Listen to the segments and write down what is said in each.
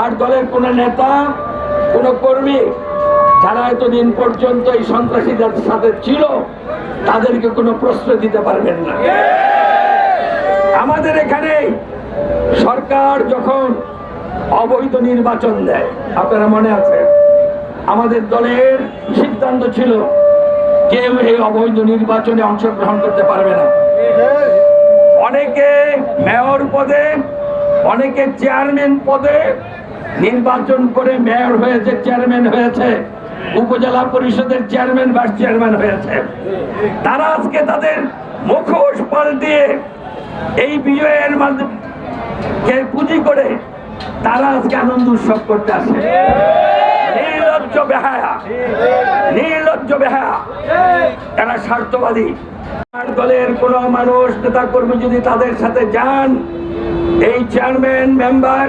আর দলের কোন নেতা, কোন কর্মী যারা এতদিন পর্যন্ত এই সন্ত্রাসীদের সাথে ছিল, তাদেরকে কোনো প্রশ্ন দিতে পারবেন না। আমাদের এখানে সরকার যখন অবৈধ নির্বাচন দেয়, আপনারা মনে আছে? আমাদের দলের সিদ্ধান্ত ছিল, কেউ এই অবৈধ নির্বাচনে অংশগ্রহণ করতে পারবে না। অনেকে মেয়র পদে অনেকে চেয়ারম্যান পদে নির্বাচন করে মেয়র হয়েছে, চেয়ারম্যান হয়েছে, উপজেলা পরিষদের চেয়ারম্যান, ভাইস চেয়ারম্যান হয়েছে। তারা আজকে তাদের মুখোশ পাল্টিয়ে এই বিজয়ের মাধ্যমে পুঁজি করে তারা আজকে আনন্দ উৎসব করতে আসে নির্লজ্জ বেহায়া নির্লজ্জ বেহায়া। এরা স্বার্থবাদী। দলের কোন মানুষ নেতা কর্মী যদি তাদের সাথে যান এই চেয়ারম্যান, মেম্বার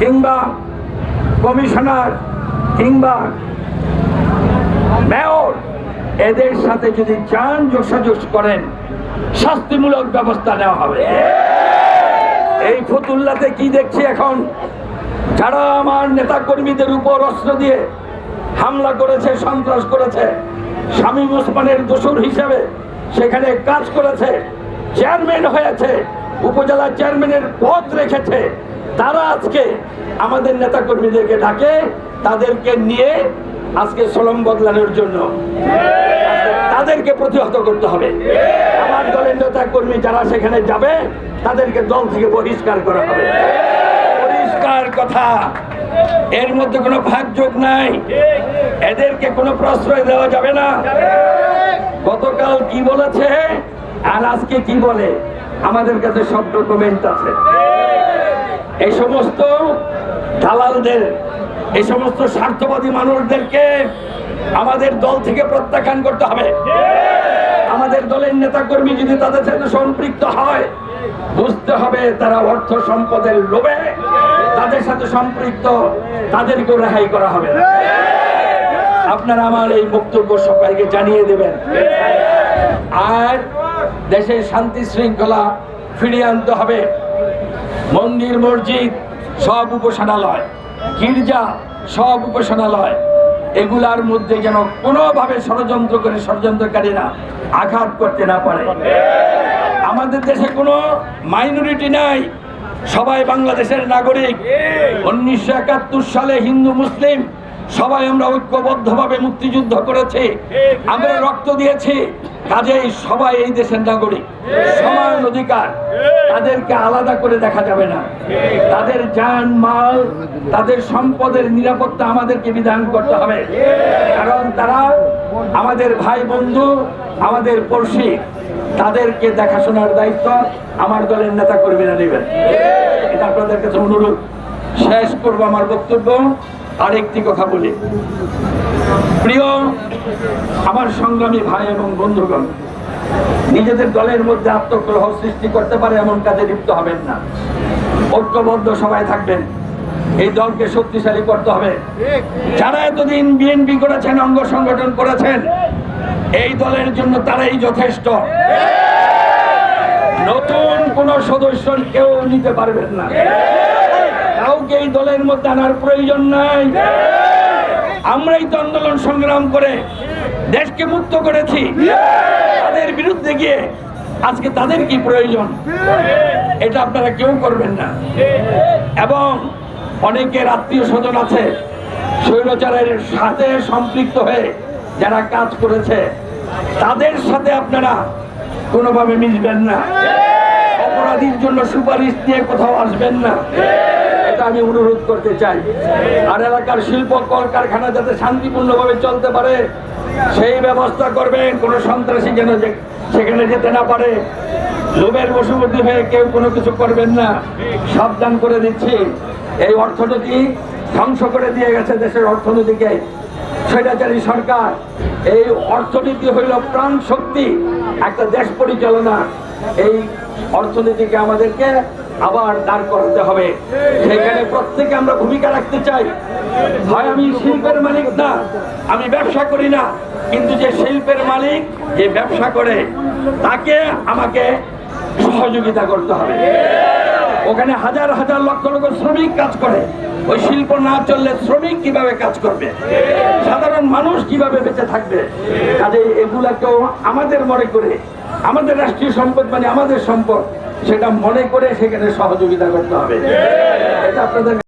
কিংবা কমিশনার কিংবা মেয়র এদের সাথে যদি যান যোগাযোগ করেন, শাস্তিমূলক ব্যবস্থা নেওয়া হবে। এই ফতুল্লাতে কি দেখছি এখন? যারা আমার নেতা কর্মীদের উপর অস্ত্র দিয়ে হামলা করেছে, সন্ত্রাস করেছে, শামীম ওসমানের দোসর হিসেবে সেখানে কাজ করেছে, চেয়ারম্যান হয়েছে উপজেলা চেয়ারম্যানের পদ রেখেছে। তারা আজকে আমাদের নেতা কর্মীদেরকে ডাকে, তাদেরকে নিয়ে আজকে সলম বদলানোর জন্য তাদেরকে প্রতিহত করতে হবে। আমার দলের নেতা কর্মী যারা সেখানে যাবে, তাদেরকে দল থেকে বহিষ্কার করা হবে। পরিষ্কার কথা। এর মধ্যে কোনো ভাগযোগ নাই। এদেরকে কোনো প্রশ্রয় দেওয়া যাবে না। গতকাল কি বলেছে? আর আজকে কি বলে? আমাদের কাছে সব ডকুমেন্ট আছে। এই সমস্ত দালালদের, এই সমস্ত স্বার্থবাদী মানুষদেরকে আমাদের দল থেকে প্রত্যাখ্যান করতে হবে। আমাদের দলের নেতাকর্মী যদি তাদের সাথে সম্পৃক্ত হয়, বুঝতে হবে তারা অর্থ সম্পদের লোভে। তাদের সাথে সম্পৃক্ত, তাদেরকেও রেহাই করা হবে। আপনারা আমার এই বক্তব্য সবাইকে জানিয়ে দেবেন। আর দেশের শান্তি শৃঙ্খলা ফিরিয়ে আনতে হবে। মন্দির, মসজিদ, সব উপাসনালয়, গির্জা, সব উপাসনালয়, এগুলার মধ্যে যেন কোনোভাবে ষড়যন্ত্র করে ষড়যন্ত্রকারীরা আঘাত করতে না পারে। আমাদের দেশে কোনো মাইনরিটি নাই। সবাই বাংলাদেশের নাগরিক। উনিশশো একাত্তর সালে হিন্দু, মুসলিম সবাই আমরা ঐক্যবদ্ধভাবে মুক্তিযুদ্ধ করেছি। আমরা রক্ত দিয়েছি। কাজেই সবাই এই দেশের নাগরিক। সমান অধিকার। তাদেরকে আলাদা করে দেখা যাবে না। তাদের যান মাল তাদের সম্পদের নিরাপত্তা আমাদেরকে বিধান করতে হবে। কারণ তারা আমাদের ভাই বন্ধু আমাদের পড়শি। তাদেরকে দেখাশোনার দায়িত্ব আমার দলের নেতা কর্মীরা নেবেন এটা আপনাদের কাছে অনুরোধ। শেষ করব আমার বক্তব্য। আরেকটি কথা বলি। প্রিয়, আমার সংগ্রামী ভাই এবং বন্ধুগণ, নিজেদের দলের মধ্যে আত্মগ্রহ সৃষ্টি করতে পারে এমন কাজে লিপ্ত হবেন না। ঐক্যবদ্ধ সবাই থাকবেন। এই দলকে শক্তিশালী করতে হবে। যারা এতদিন বিএনপি করেছেন, অঙ্গ সংগঠন করেছেন, এই দলের জন্য তারাই যথেষ্ট। নতুন কোন সদস্য কেউ নিতে পারবেন না। কাউকে এই দলের মধ্যে আনার প্রয়োজন নাই। আমরাই তো আন্দোলন সংগ্রাম করে দেশকে মুক্ত করেছি। তাদের বিরুদ্ধে গিয়ে আজকে তাদের কি প্রয়োজন? এটা আপনারা কেউ করবেন না। এবং অনেকের আত্মীয় স্বজন আছে, স্বৈরাচারের সাথে সম্পৃক্ত হয়ে যারা কাজ করেছে, তাদের সাথে আপনারা কোনোভাবে মিশবেন না। অপরাধীর জন্য সুপারিশ দিয়ে কোথাও আসবেন না। এটা আমি অনুরোধ করতে চাই। আর এলাকার শিল্প কলকারখানা যাতে শান্তিপূর্ণভাবে চলতে পারে, সেই ব্যবস্থা করবেন। কোনো সন্ত্রাসী যেন সেখানে যেতে না পারে। লোভের বশবর্তী হয়ে কেউ কোনো কিছু করবেন না। সাবধান করে দিচ্ছি। এই অর্থনীতি ধ্বংস করে দিয়ে গেছে দেশের অর্থনীতিকে। স্বৈরাচারী সরকার, এই অর্থনীতি হইল প্রাণ শক্তি, একটা দেশ পরিচালনা। এই অর্থনীতিকে আমাদেরকে আবার দাঁড় করতে হবে। সেখানে প্রত্যেকে আমরা ভূমিকা রাখতে চাই। হয় আমি শিল্পের মালিক না, আমি ব্যবসা করি না, কিন্তু যে শিল্পের মালিক যে ব্যবসা করে, তাকে আমাকে সহযোগিতা করতে হবে। ওখানে হাজার হাজার লক্ষ লক্ষ শ্রমিক কাজ করে। ওই শিল্প না চললে শ্রমিক কীভাবে কাজ করবে? সাধারণ মানুষ কীভাবে বেঁচে থাকবে? কাজে এগুলাকেও আমাদের মনে করে, আমাদের রাষ্ট্রীয় সম্পদ মানে আমাদের সম্পদ। সেটা মনে করে সেখানে সহযোগিতা করতে হবে। এটা আপনাদের